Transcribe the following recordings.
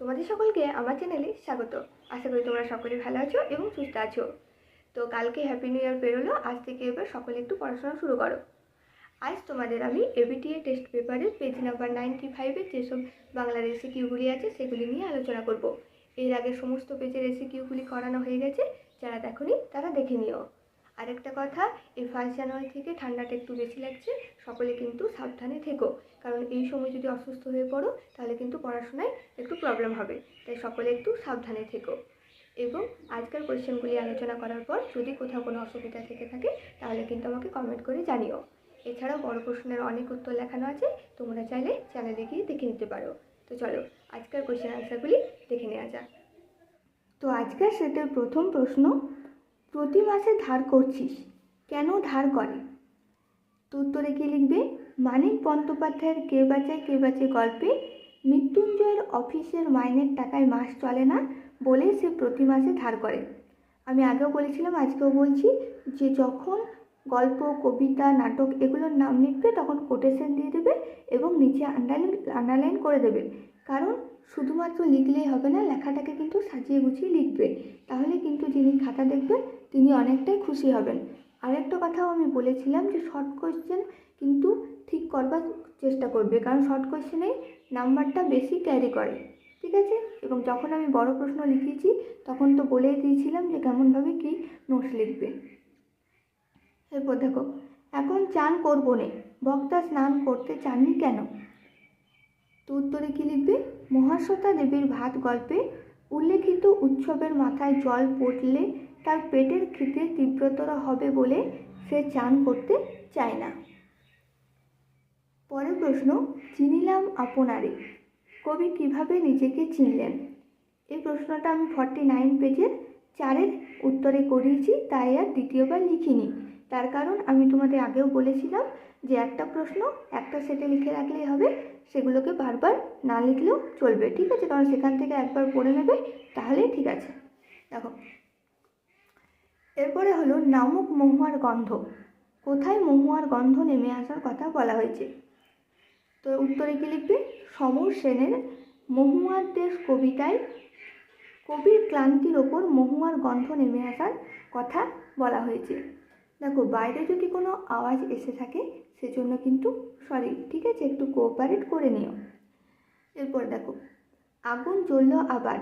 তোমাদের সকলকে আমার চ্যানেলে স্বাগত। আশা করি তোমরা সকলে ভালো আছো এবং সুস্থ আছো। তো কালকে হ্যাপি নিউ ইয়ার বেরোলো, আজ থেকে এবার সকলে একটু পড়াশোনা শুরু করো। আজ তোমাদের আমি এবিটিএ টেস্ট পেপারের পেজ নাম্বার নাইনটি ফাইভের যেসব বাংলা রেসিকিউগুলি আছে, সেগুলি নিয়ে আলোচনা করব। এর আগে সমস্ত পেজের রেসিকিউগুলি করানো হয়ে গেছে, যারা দেখোনি তারা দেখে নিও। আরেকটা কথা, এই ফার্স্ট জানুয়ারি থেকে ঠান্ডাটা একটু বেশি লাগছে, সকলে কিন্তু সাবধানে থেকো। কারণ এই সময় যদি অসুস্থ হয়ে পড়ো, তাহলে কিন্তু পড়াশোনায় একটু প্রবলেম হবে। তাই সকলে একটু সাবধানে থেকো। এবং আজকের কোয়েশ্চেনগুলি আলোচনা করার পর যদি কোথাও কোনো অসুবিধা থেকে থাকে, তাহলে কিন্তু আমাকে কমেন্ট করে জানিও। এছাড়াও বড় প্রশ্নের অনেক উত্তর লেখানো আছে, তোমরা চাইলে চ্যানেলে গিয়ে দেখে নিতে পারো। তো চলো, আজকের কোয়েশ্চেন আনসারগুলি দেখে নেওয়া যাক। তো আজকের সেটের প্রথম প্রশ্ন প্রতি মাসে ধার করছিস? কেন ধার করে? উত্তরে কি লিখবে? মানিক বন্দ্যোপাধ্যায়ের কে বাঁচায়, কে বাঁচে গল্পে মৃত্যুঞ্জয়ের অফিসের মাইনের টাকায় মাস চলে না বলে সে প্রতি মাসে ধার করে। আমি আগেও বলেছিলাম, আজকেও বলছি যে যখন গল্প, কবিতা, নাটক এগুলোর নাম লিখবে তখন কোটেশন দিয়ে দেবে এবং নিচে আন্ডারলাইন আন্ডারলাইন করে দেবে। কারণ শুধুমাত্র লিখলেই হবে না, লেখাটাকে কিন্তু সাজিয়ে গুছিয়ে লিখবে তাহলে কিন্তু যিনি খাতা দেখবেন, তিনি অনেকটাই খুশি হবেন। আরেকটা কথাও আমি বলেছিলাম যে শর্ট কোয়েশ্চেন কিন্তু ঠিক করবার চেষ্টা করবে, কারণ শর্ট কোয়েশ্চেনে নাম্বারটা বেশি ক্যারি করে, ঠিক আছে? এবং যখন আমি বড় প্রশ্ন লিখেছি তখন তো বলেই দিয়েছিলাম যে কেমনভাবে কী নোটস লিখবে। এরপর দেখো, এখন চান করব নে, বক্তা স্নান করতে চাননি কেন? তো উত্তরে কী লিখবে? মহাশ্বেতা দেবীর ভাত গল্পে উল্লেখিত উৎসবের মাথায় জল পড়লে তার পেটের খিদে তীব্রতর হবে বলে সে চান করতে চায় না। পরের প্রশ্ন, চিনিলাম আপনারে। কবি কীভাবে নিজেকে চিনলেন? এই প্রশ্নটা আমি ফর্টি নাইন পেজের চারের উত্তরে করিয়েছি, তাই আর দ্বিতীয়বার লিখিনি। তার কারণ আমি তোমাদের আগেও বলেছিলাম যে একটা প্রশ্ন একটা সেটে লিখে রাখলেই হবে সেগুলোকে বারবার না লিখলেও চলবে, ঠিক আছে? কারণ সেখান থেকে একবার পড়ে নেবে তাহলেই ঠিক আছে। দেখো, এরপরে হলো নামক মহুয়ার গন্ধ। কোথায় মহুয়ার গন্ধ নেমে আসার কথা বলা হয়েছে? তো উত্তরে কি লিখবে? সমর সেনের মহুয়ার দেশ কবিতায় কবির ক্লান্তির ওপর মহুয়ার গন্ধ নেমে আসার কথা বলা হয়েছে। দেখো, বাইরে যদি কোনো আওয়াজ এসে থাকে, সেজন্য কিন্তু সরি ঠিক আছে? একটু কোঅপারেট করে নিও। এরপর দেখো, আগুন জ্বললো আবার।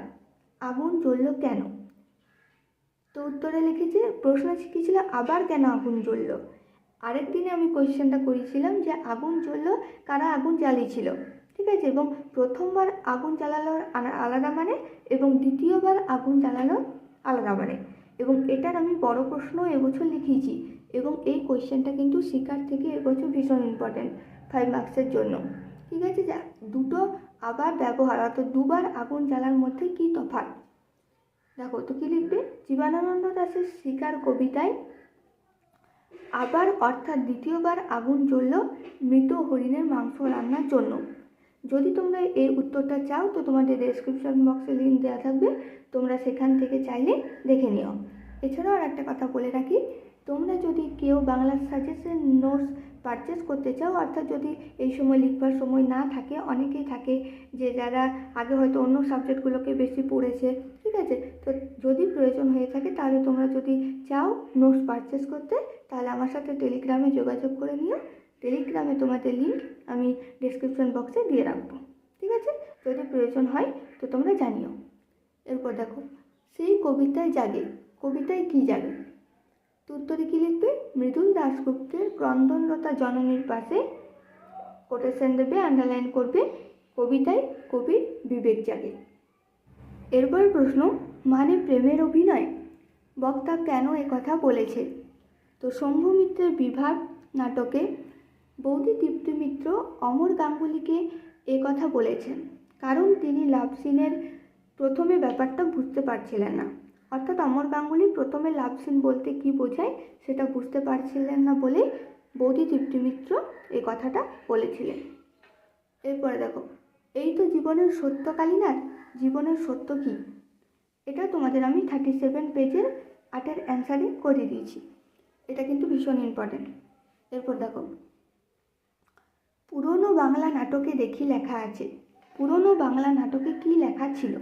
আগুন জ্বললো কেন? তো উত্তরে লিখেছে, প্রশ্ন কী আবার কেন আগুন জ্বললো? আরেক দিনে আমি কোয়েশ্চেনটা করেছিলাম যে, আগুন জ্বললো, কারা আগুন জ্বালিয়েছিল? ঠিক আছে? এবং প্রথমবার আগুন জ্বালানোর আলা- আলাদা মানে এবং দ্বিতীয়বার আগুন জ্বালানোর এবং এটার আমি বড় প্রশ্ন এবছর লিখিয়েছি এবং এই কোয়েশ্চেনটা কিন্তু শিকার থেকে এবছর ভীষণ ইম্পর্ট্যান্ট ফাইভ মার্কসের জন্য। ঠিক আছে, যা দুটো আবার ব্যবহার অর্থাৎ দুবার আগুন জ্বালার মধ্যে কী তফাৎ? দেখো, তো কী লিখবে? জীবনানন্দ দাসের শিকার কবিতায় আবার অর্থাৎ দ্বিতীয়বার আগুন জ্বলল মৃত হরিণের মাংস রান্নার জন্য। যদি তোমরা এই উত্তরটা চাও, তো তোমাদের ডেসক্রিপশন বক্সে লিঙ্ক দেওয়া থাকবে। তোমরা সেখান থেকে চাইলে দেখে নিও। এছাড়াও আর একটা কথা বলে রাখি, তোমরা যদি কেউ বাংলা সাজেশন নোটস পারচেস করতে চাও, অর্থাৎ যদি এই সময় লিখবার সময় না থাকে, অনেকেই থাকে যে যারা আগে হয়তো অন্য সাবজেক্টগুলোকে বেশি পড়েছে, ঠিক আছে? তো যদি প্রয়োজন হয়ে থাকে, তাহলে তোমরা যদি চাও নোটস পারচেস করতে, তাহলে আমার সাথে টেলিগ্রামে যোগাযোগ করে নিও। টেলিগ্রামে তোমাদের লিঙ্ক আমি ডিসক্রিপশন বক্সে দিয়ে রাখব, ঠিক আছে? যদি প্রয়োজন হয়, তো তোমরা জানিও। এরপর দেখো, সেই কবিতায় জাগে কবিতায় কি তো উত্তরে কী লিখবে? মৃদুল দাশগুপ্তের ক্রন্দনরতা জননীর পাশে কোটেশন দেবে আন্ডারলাইন করবে, কবিতায় কবির বিবেক জাগে। এরপর প্রশ্ন মানে প্রেমের অভিনয়? বক্তা কেন কথা বলেছে? তো শম্ভু মিত্রের বিভাগ নাটকে বৌদি দীপ্তি মিত্র অমর গাঙ্গুলিকে কথা বলেছেন। কারণ তিনি লাভ সিনের প্রথমে ব্যাপারটা বুঝতে পারছিলেন না। অর্থাৎ অমর গাঙ্গুলি প্রথমে লাভ সিন বলতে কি বোঝায় সেটা বুঝতে পারছিলেন না বলে বৌদি দীপ্তি মিত্র এই কথাটা বলেছিলেন। এরপরে দেখো, এই তো জীবনের সত্য কালিনার, জীবনের সত্য কী? এটা তোমাদের আমি থার্টি সেভেন পেজের আটের অ্যান্সারে করে দিয়েছি। এটা কিন্তু ভীষণ ইম্পর্ট্যান্ট এরপর দেখো, পুরনো বাংলা নাটকে দেখি লেখা আছে। পুরনো বাংলা নাটকে কী লেখা ছিল?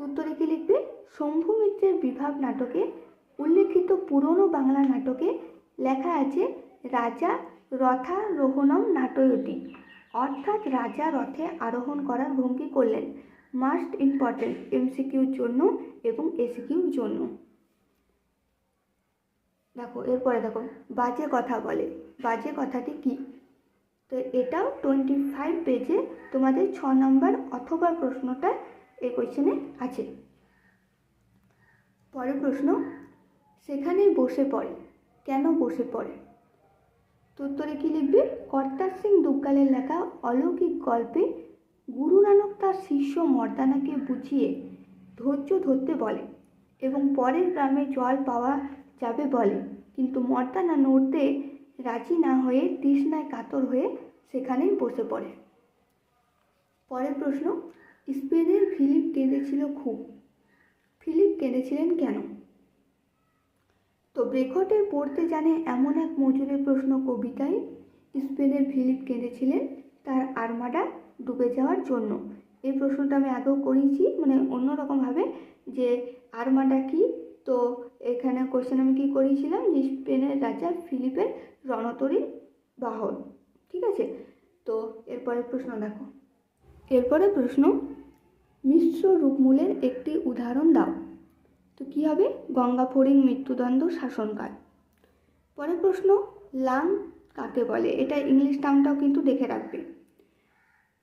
উত্তরে কী লিখবে, শম্ভু মিত্রের বিভাগ নাটকে, উল্লেখিত পুরনো বাংলা নাটকে লেখা আছে রাজা রথারোহণম নাটয়তি। অর্থাৎ রাজা রথে আরোহণ করার ভঙ্গি করলেন। মাস্ট ইম্পর্টেন্ট এমসিকিউর জন্য এবং এসিকিউর জন্য। দেখো, এরপরে দেখো, বাজে কথা বলে। বাজে কথাটি কি? তো এটাও টোয়েন্টি ফাইভ পেজে তোমাদের ছ নম্বর অথবা প্রশ্নটা এই কোয়েশ্চেনে আছে। পরের প্রশ্ন, সেখানেই বসে পড়ে, কেন বসে পড়ে? উত্তরে কী লিখবে? কর্তার সিং দুগ্গালের লেখা অলৌকিক গল্পে গুরু নানক তার শিষ্য মর্দানাকে বুঝিয়ে ধৈর্য ধরতে বলে এবং পরের গ্রামে জল পাওয়া যাবে বলে। কিন্তু মর্দানা নড়তে রাজি না হয়ে তৃষ্ণায় কাতর হয়ে সেখানেই বসে পড়ে। পরের প্রশ্ন স্পেনের ফিলিপ কেঁদেছিল খুব। ফিলিপ কেঁদেছিলেন কেন? তো ব্রেকটের পড়তে জানে এমন এক মজুরের প্রশ্ন কবিতায়, স্পেনের ফিলিপ কেঁদেছিলেন, তার আর্মাডা ডুবে যাওয়ার জন্য। এই প্রশ্নটা আমি আগেও করেছি মানে অন্যরকমভাবে যে আর্মাডা কি? তো এখানে কোশ্চেন আমি কী করেছিলাম যে স্পেনের রাজা ফিলিপের রণতরীর বাহন, ঠিক আছে? তো এরপরে প্রশ্ন দেখো। এরপরে প্রশ্ন, মিশ্র রূপমূলের একটি উদাহরণ দাও। তো কী হবে? গঙ্গা ফড়িং মৃত্যুদণ্ড শাসনকাল। পরের প্রশ্ন, লাং কাকে বলে? এটা ইংলিশ টার্মটাও কিন্তু দেখে রাখবে।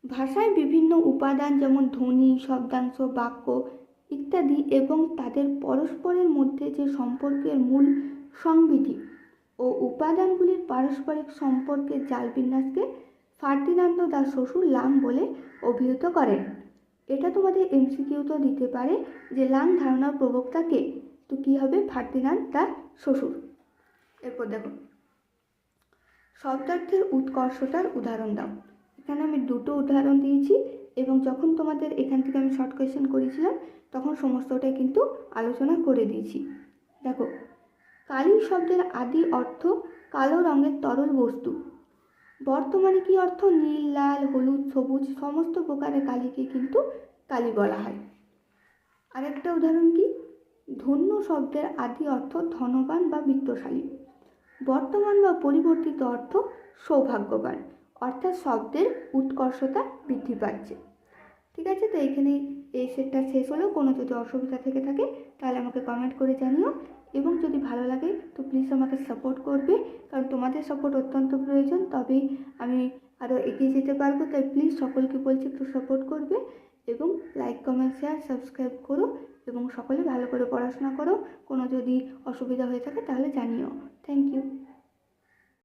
ভাষায় বিভিন্ন উপাদান যেমন ধ্বনি, শব্দাংশ, বাক্য ইত্যাদি এবং তাদের পরস্পরের মধ্যে যে সম্পর্কের মূল সংবিধি ও উপাদানগুলির পারস্পরিক সম্পর্কের জাল বিন্যাসকে ফার্দিনান্দ দাস শ্বশুর লাং বলে অভিহিত করেন। এটা তোমাদের এমসিকিউতেও দিতে পারে যে লাং ধারণার প্রবক্তা কে? তো কী হবে ফার্দিনান্দ তার শ্বশুর? এরপর দেখো। শব্দার্থের উৎকর্ষতার উদাহরণ দাও। এখানে আমি দুটো উদাহরণ দিয়েছি এবং যখন তোমাদের এখান থেকে আমি শর্ট কোয়েশ্চেন করেছিলাম, তখন সমস্তটাই কিন্তু আলোচনা করে দিয়েছি। দেখো কালী শব্দের আদি অর্থ কালো রঙের তরল বস্তু। বর্তমানে কি অর্থ? নীল, লাল, হলুদ, সবুজ, সমস্ত প্রকারের কালীকে কিন্তু কালী বলা হয়। আরেকটা উদাহরণ কি? ধন্য শব্দের আদি অর্থ ধনবান বা বিত্তশালী। বর্তমান বা পরিবর্তিত অর্থ সৌভাগ্যবান, অর্থাৎ শব্দের উৎকর্ষতা বৃদ্ধি পাচ্ছে। ঠিক আছে, তো এখানে এই সেটটা শেষ হলো। কোনো যদি অসুবিধা থেকে থাকে, তাহলে আমাকে কমেন্ট করে জানিও। এবং যদি ভালো লাগে, তো প্লিজ আমাকে সাপোর্ট করবে। কারণ তোমাদের সাপোর্ট অত্যন্ত প্রয়োজন তবেই আমি আরও এগিয়ে যেতে পারব, তাই প্লিজ সকলকে বলছি একটু সাপোর্ট করবে এবং লাইক কমেন্ট শেয়ার সাবস্ক্রাইব করো এবং সকলে ভালো করে পড়াশোনা করো। কোনো যদি অসুবিধা হয়ে থাকে তাহলে জানিও। Thank you